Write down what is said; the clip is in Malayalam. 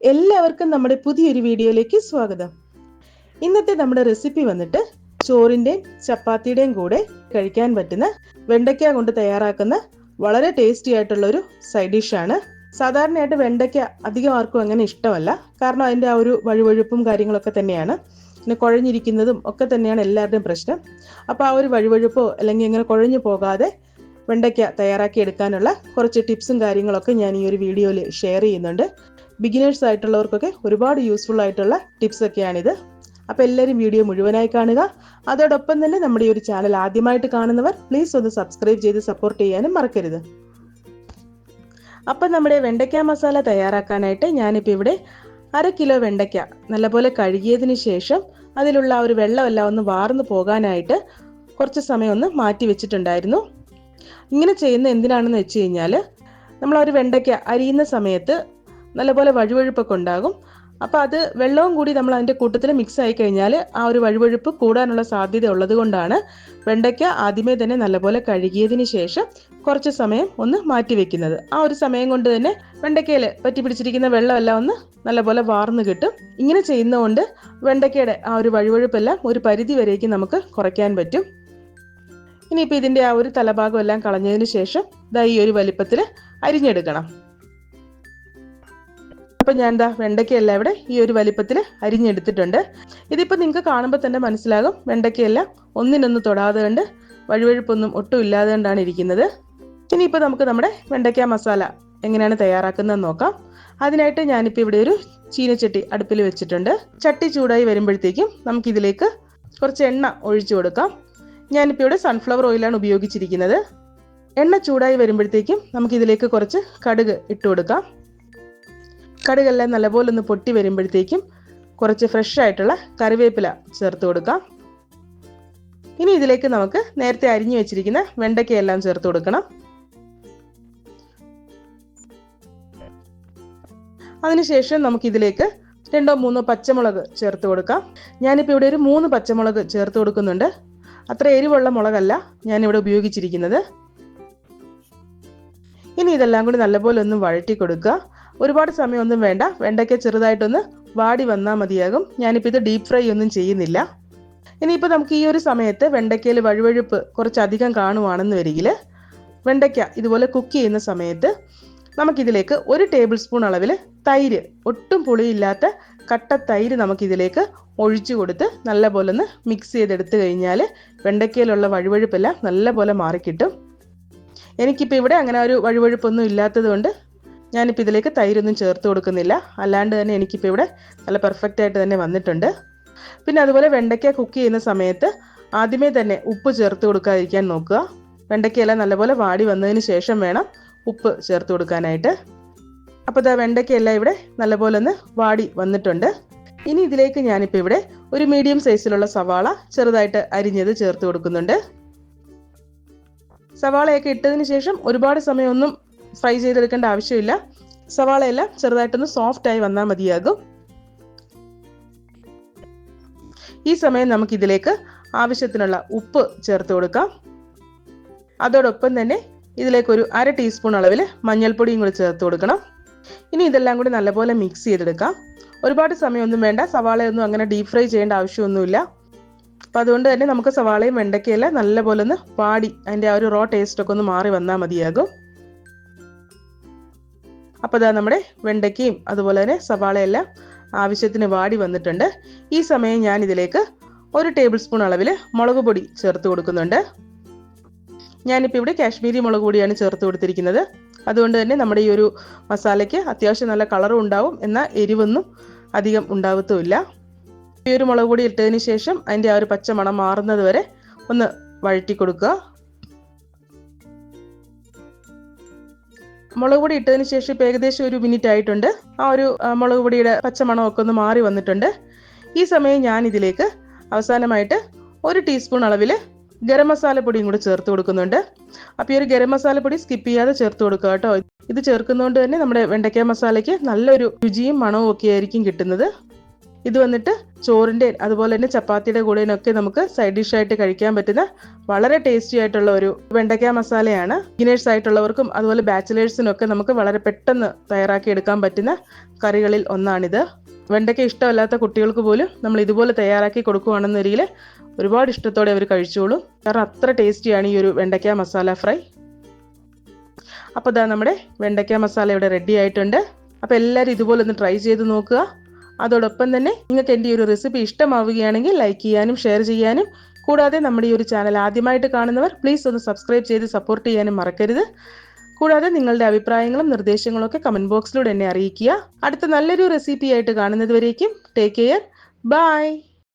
എല്ലാവർക്കും നമ്മുടെ പുതിയൊരു വീഡിയോയിലേക്ക് സ്വാഗതം. ഇന്നത്തെ നമ്മുടെ റെസിപ്പി വന്നിട്ട് ചോറിന്റെയും ചപ്പാത്തിയുടെയും കൂടെ കഴിക്കാൻ പറ്റുന്ന വെണ്ടയ്ക്ക കൊണ്ട് തയ്യാറാക്കുന്ന വളരെ ടേസ്റ്റി ആയിട്ടുള്ള ഒരു സൈഡ് ഡിഷാണ് സാധാരണയായിട്ട് വെണ്ടയ്ക്ക അധികം ആർക്കും അങ്ങനെ ഇഷ്ടമല്ല. കാരണം അതിന്റെ ആ ഒരു വഴുവഴുപ്പും കാര്യങ്ങളൊക്കെ തന്നെയാണ്. പിന്നെ കുഴഞ്ഞിരിക്കുന്നതും ഒക്കെ തന്നെയാണ് എല്ലാവരുടെയും പ്രശ്നം. അപ്പോൾ ആ ഒരു വഴുവഴുപ്പോ അല്ലെങ്കിൽ ഇങ്ങനെ കുഴഞ്ഞു പോകാതെ വെണ്ടയ്ക്ക തയ്യാറാക്കി എടുക്കാനുള്ള കുറച്ച് ടിപ്സും കാര്യങ്ങളൊക്കെ ഞാൻ ഈ ഒരു വീഡിയോയിൽ ഷെയർ ചെയ്യുന്നുണ്ട്. ബിഗിനേഴ്സ് ആയിട്ടുള്ളവർക്കൊക്കെ ഒരുപാട് യൂസ്ഫുൾ ആയിട്ടുള്ള ടിപ്സ് ഒക്കെയാണിത്. അപ്പോൾ എല്ലാവരും വീഡിയോ മുഴുവനായി കാണുക. അതോടൊപ്പം തന്നെ നമ്മുടെ ഈ ഒരു ചാനൽ ആദ്യമായിട്ട് കാണുന്നവർ പ്ലീസ് ഒന്ന് സബ്സ്ക്രൈബ് ചെയ്ത് സപ്പോർട്ട് ചെയ്യാനും മറക്കരുത്. അപ്പം നമ്മുടെ വെണ്ടയ്ക്ക മസാല തയ്യാറാക്കാനായിട്ട് ഞാനിപ്പോൾ ഇവിടെ അര കിലോ വെണ്ടയ്ക്ക നല്ലപോലെ കഴുകിയതിന് ശേഷം അതിലുള്ള ആ ഒരു വെള്ളമെല്ലാം ഒന്ന് വാർന്നു പോകാനായിട്ട് കുറച്ച് സമയം ഒന്ന് മാറ്റി വെച്ചിട്ടുണ്ടായിരുന്നു. ഇങ്ങനെ ചെയ്യുന്ന എന്തിനാണെന്ന് വെച്ച് കഴിഞ്ഞാൽ നമ്മൾ ഒരു വെണ്ടയ്ക്ക അരിയുന്ന സമയത്ത് നല്ലപോലെ വഴുവഴുപ്പൊക്കെ ഉണ്ടാകും. അപ്പോൾ അത് വെള്ളവും കൂടി നമ്മൾ അതിന്റെ കൂട്ടത്തിൽ മിക്സ് ആയി കഴിഞ്ഞാൽ ആ ഒരു വഴുവഴുപ്പ് കൂടാനുള്ള സാധ്യത ഉള്ളത് കൊണ്ടാണ് വെണ്ടയ്ക്ക ആദ്യമേ തന്നെ നല്ലപോലെ കഴുകിയതിന് ശേഷം കുറച്ച് സമയം ഒന്ന് മാറ്റി വെക്കുന്നത്. ആ ഒരു സമയം കൊണ്ട് തന്നെ വെണ്ടയ്ക്കയിൽ പറ്റി പിടിച്ചിരിക്കുന്ന വെള്ളമെല്ലാം ഒന്ന് നല്ലപോലെ വാർന്നു കിട്ടും. ഇങ്ങനെ ചെയ്യുന്നതുകൊണ്ട് വെണ്ടയ്ക്കയുടെ ആ ഒരു വഴുവഴുപ്പെല്ലാം ഒരു പരിധി വരേക്ക് നമുക്ക് കുറയ്ക്കാൻ പറ്റും. ഇനിയിപ്പോൾ ഇതിന്റെ ആ ഒരു തലഭാഗം എല്ലാം കളഞ്ഞതിന് ശേഷം ദാ ഈ ഒരു വലിപ്പത്തിൽ അരിഞ്ഞെടുക്കണം. അപ്പം ഞാൻ എന്താ വെണ്ടയ്ക്കയല്ല ഇവിടെ ഈ ഒരു വലിപ്പത്തിൽ അരിഞ്ഞെടുത്തിട്ടുണ്ട്. ഇതിപ്പോൾ നിങ്ങൾക്ക് കാണുമ്പോൾ തന്നെ മനസ്സിലാകും. വെണ്ടയ്ക്കയല്ല ഒന്നിനൊന്ന് തൊടാതെ കണ്ട് വഴുവഴുപ്പൊന്നും ഒട്ടും ഇല്ലാതെ കൊണ്ടാണ് ഇരിക്കുന്നത്. ഇനിയിപ്പോൾ നമുക്ക് നമ്മുടെ വെണ്ടയ്ക്ക മസാല എങ്ങനെയാണ് തയ്യാറാക്കുന്നതെന്ന് നോക്കാം. അതിനായിട്ട് ഞാനിപ്പോൾ ഇവിടെ ഒരു ചീനച്ചട്ടി അടുപ്പിൽ വെച്ചിട്ടുണ്ട്. ചട്ടി ചൂടായി വരുമ്പോഴത്തേക്കും നമുക്കിതിലേക്ക് കുറച്ച് എണ്ണ ഒഴിച്ചു കൊടുക്കാം. ഞാനിപ്പോൾ ഇവിടെ സൺഫ്ലവർ ഓയിലാണ് ഉപയോഗിച്ചിരിക്കുന്നത്. എണ്ണ ചൂടായി വരുമ്പോഴത്തേക്കും നമുക്കിതിലേക്ക് കുറച്ച് കടുക് ഇട്ട് കൊടുക്കാം. കടുകെല്ലാം നല്ലപോലെ ഒന്ന് പൊട്ടി വരുമ്പോഴത്തേക്കും കുറച്ച് ഫ്രഷ് ആയിട്ടുള്ള കറിവേപ്പില ചേർത്ത് കൊടുക്കാം. ഇനി ഇതിലേക്ക് നമുക്ക് നേരത്തെ അരിഞ്ഞു വെച്ചിരിക്കുന്ന വെണ്ടയ്ക്കയെല്ലാം ചേർത്ത് കൊടുക്കണം. അതിനുശേഷം നമുക്കിതിലേക്ക് രണ്ടോ മൂന്നോ പച്ചമുളക് ചേർത്ത് കൊടുക്കാം. ഞാനിപ്പോൾ ഇവിടെ ഒരു മൂന്ന് പച്ചമുളക് ചേർത്ത് കൊടുക്കുന്നുണ്ട്. അത്ര എരിവുള്ള മുളകല്ല ഞാനിവിടെ ഉപയോഗിച്ചിരിക്കുന്നത്. ഇനി ഇതെല്ലാം കൂടി നല്ലപോലെ ഒന്ന് വഴറ്റി കൊടുക്കുക. ഒരുപാട് സമയമൊന്നും വേണ്ട. വെണ്ടയ്ക്ക ചെറുതായിട്ടൊന്ന് വാടി വന്നാൽ മതിയാകും. ഞാനിപ്പോൾ ഇത് ഡീപ്പ് ഫ്രൈ ഒന്നും ചെയ്യുന്നില്ല. ഇനിയിപ്പോൾ നമുക്ക് ഈ ഒരു സമയത്ത് വെണ്ടയ്ക്കയിൽ വഴുവഴുപ്പ് കുറച്ചധികം കാണുവാണെന്ന് വരികിൽ വെണ്ടയ്ക്ക ഇതുപോലെ കുക്ക് ചെയ്യുന്ന സമയത്ത് നമുക്കിതിലേക്ക് ഒരു ടേബിൾ സ്പൂൺ അളവിൽ തൈര് ഒട്ടും പുളിയില്ലാത്ത കട്ട തൈര് നമുക്കിതിലേക്ക് ഒഴിച്ചു കൊടുത്ത് നല്ലപോലെ ഒന്ന് മിക്സ് ചെയ്തെടുത്തു കഴിഞ്ഞാൽ വെണ്ടയ്ക്കയിലുള്ള വഴുവഴുപ്പെല്ലാം നല്ലപോലെ മാറിക്കിട്ടും. എനിക്കിപ്പോൾ ഇവിടെ അങ്ങനെ ഒരു വഴുവഴുപ്പൊന്നും ഇല്ലാത്തത് കൊണ്ട് ഞാനിപ്പോൾ ഇതിലേക്ക് തൈരൊന്നും ചേർത്ത് കൊടുക്കുന്നില്ല. അല്ലാണ്ട് തന്നെ എനിക്കിപ്പോൾ ഇവിടെ നല്ല പെർഫെക്റ്റ് ആയിട്ട് തന്നെ വന്നിട്ടുണ്ട്. പിന്നെ അതുപോലെ വെണ്ടയ്ക്ക കുക്ക് ചെയ്യുന്ന സമയത്ത് ആദ്യമേ തന്നെ ഉപ്പ് ചേർത്ത് കൊടുക്കാതിരിക്കാൻ നോക്കുക. വെണ്ടയ്ക്കയെല്ലാം നല്ലപോലെ വാടി വന്നതിന് ശേഷം വേണം ഉപ്പ് ചേർത്ത് കൊടുക്കാനായിട്ട്. അപ്പോൾ ഇതാ വെണ്ടയ്ക്കയെല്ലാം ഇവിടെ നല്ലപോലെ ഒന്ന് വാടി വന്നിട്ടുണ്ട്. ഇനി ഇതിലേക്ക് ഞാനിപ്പോൾ ഇവിടെ ഒരു മീഡിയം സൈസിലുള്ള സവാള ചെറുതായിട്ട് അരിഞ്ഞത് ചേർത്ത് കൊടുക്കുന്നുണ്ട്. സവാളയൊക്കെ ഇട്ടതിന് ശേഷം ഒരുപാട് സമയമൊന്നും ഫ്രൈ ചെയ്തെടുക്കേണ്ട ആവശ്യമില്ല. സവാളയെല്ലാം ചെറുതായിട്ടൊന്ന് സോഫ്റ്റ് ആയി വന്നാൽ മതിയാകും. ഈ സമയം നമുക്ക് ഇതിലേക്ക് ആവശ്യത്തിനുള്ള ഉപ്പ് ചേർത്ത് കൊടുക്കാം. അതോടൊപ്പം തന്നെ ഇതിലേക്ക് ഒരു അര ടീസ്പൂൺ അളവിൽ മഞ്ഞൾപ്പൊടിയും കൂടി ചേർത്ത് കൊടുക്കണം. ഇനി ഇതെല്ലാം കൂടി നല്ലപോലെ മിക്സ് ചെയ്തെടുക്കാം. ഒരുപാട് സമയമൊന്നും വേണ്ട. സവാളയൊന്നും അങ്ങനെ ഡീപ് ഫ്രൈ ചെയ്യേണ്ട ആവശ്യമൊന്നുമില്ല. അപ്പം അതുകൊണ്ട് തന്നെ നമുക്ക് സവാളയും വെണ്ടയ്ക്കയെല്ലാം നല്ലപോലെ ഒന്ന് പാടി അതിന്റെ ആ ഒരു റോ ടേസ്റ്റൊക്കെ ഒന്ന് മാറി വന്നാൽ മതിയാകും. അപ്പോൾ ഇതാ നമ്മുടെ വെണ്ടയ്ക്കയും അതുപോലെ തന്നെ സവാളയെല്ലാം ആവശ്യത്തിന് വാടി വന്നിട്ടുണ്ട്. ഈ സമയം ഞാൻ ഇതിലേക്ക് ഒരു ടേബിൾ സ്പൂൺ അളവിൽ മുളക് പൊടി ചേർത്ത് കൊടുക്കുന്നുണ്ട്. ഞാനിപ്പോൾ ഇവിടെ കാശ്മീരി മുളക് പൊടിയാണ് ചേർത്ത് കൊടുത്തിരിക്കുന്നത്. അതുകൊണ്ട് തന്നെ നമ്മുടെ ഈ ഒരു മസാലയ്ക്ക് അത്യാവശ്യം നല്ല കളറും ഉണ്ടാവും എന്നാൽ എരിവൊന്നും അധികം ഉണ്ടാവത്തുമില്ല. ഈ ഒരു മുളക് പൊടി ഇട്ടതിന് ശേഷം അതിന്റെ ആ ഒരു പച്ചമണം മാറുന്നത് വരെ ഒന്ന് വഴറ്റി കൊടുക്കുക. മുളക് പൊടി ഇട്ടതിന് ശേഷം ഇപ്പോൾ ഏകദേശം ഒരു മിനിറ്റ് ആയിട്ടുണ്ട്. ആ ഒരു മുളക് പൊടിയുടെ പച്ചമണമൊക്കെ ഒന്ന് മാറി വന്നിട്ടുണ്ട്. ഈ സമയം ഞാൻ ഇതിലേക്ക് അവസാനമായിട്ട് ഒരു ടീസ്പൂൺ അളവിൽ ഗരം മസാല പൊടിയും കൂടി ചേർത്ത് കൊടുക്കുന്നുണ്ട്. അപ്പോൾ ഈ ഒരു ഗരം മസാല പൊടി സ്കിപ്പ് ചെയ്യാതെ ചേർത്ത് കൊടുക്കുക കേട്ടോ. ഇത് ചേർക്കുന്നതുകൊണ്ട് തന്നെ നമ്മുടെ വെണ്ടയ്ക്ക മസാലയ്ക്ക് നല്ലൊരു രുചിയും മണവും ഒക്കെ ആയിരിക്കും കിട്ടുന്നത്. ഇത് വന്നിട്ട് ചോറിന്റെ അതുപോലെ തന്നെ ചപ്പാത്തിയുടെ കൂടെയൊക്കെ നമുക്ക് സൈഡ് ഡിഷായിട്ട് കഴിക്കാൻ പറ്റുന്ന വളരെ ടേസ്റ്റി ആയിട്ടുള്ള ഒരു വെണ്ടയ്ക്ക മസാലയാണ്. ബിഗിനേഴ്സ് ആയിട്ടുള്ളവർക്കും അതുപോലെ ബാച്ചിലേഴ്സിനൊക്കെ നമുക്ക് വളരെ പെട്ടെന്ന് തയ്യാറാക്കി എടുക്കാൻ പറ്റുന്ന കറികളിൽ ഒന്നാണിത്. വെണ്ടയ്ക്ക ഇഷ്ടമല്ലാത്ത കുട്ടികൾക്ക് പോലും നമ്മൾ ഇതുപോലെ തയ്യാറാക്കി കൊടുക്കുകയാണെന്നൊരിക്കൽ ഒരുപാട് ഇഷ്ടത്തോടെ അവർ കഴിച്ചോളും. കാരണം അത്ര ടേസ്റ്റിയാണ് ഈ ഒരു വെണ്ടയ്ക്ക മസാല ഫ്രൈ. അപ്പോൾ ഇതാ നമ്മുടെ വെണ്ടയ്ക്ക മസാല ഇവിടെ റെഡി ആയിട്ടുണ്ട്. അപ്പോൾ എല്ലാവരും ഇതുപോലെ ഒന്ന് ട്രൈ ചെയ്ത് നോക്കുക. അതോടൊപ്പം തന്നെ നിങ്ങൾക്ക് എന്റെ ഈ ഒരു റെസിപ്പി ഇഷ്ടമാവുകയാണെങ്കിൽ ലൈക്ക് ചെയ്യാനും ഷെയർ ചെയ്യാനും. കൂടാതെ നമ്മുടെ ഈ ഒരു ചാനൽ ആദ്യമായിട്ട് കാണുന്നവർ പ്ലീസ് ഒന്ന് സബ്സ്ക്രൈബ് ചെയ്ത് സപ്പോർട്ട് ചെയ്യാനും മറക്കരുത്. കൂടാതെ നിങ്ങളുടെ അഭിപ്രായങ്ങളും നിർദ്ദേശങ്ങളും ഒക്കെ കമന്റ് ബോക്സിലൂടെ എന്നെ അറിയിക്കുക. അടുത്ത നല്ലൊരു റെസിപ്പി ആയിട്ട് കാണുന്നത് വരേക്കും. Take care bye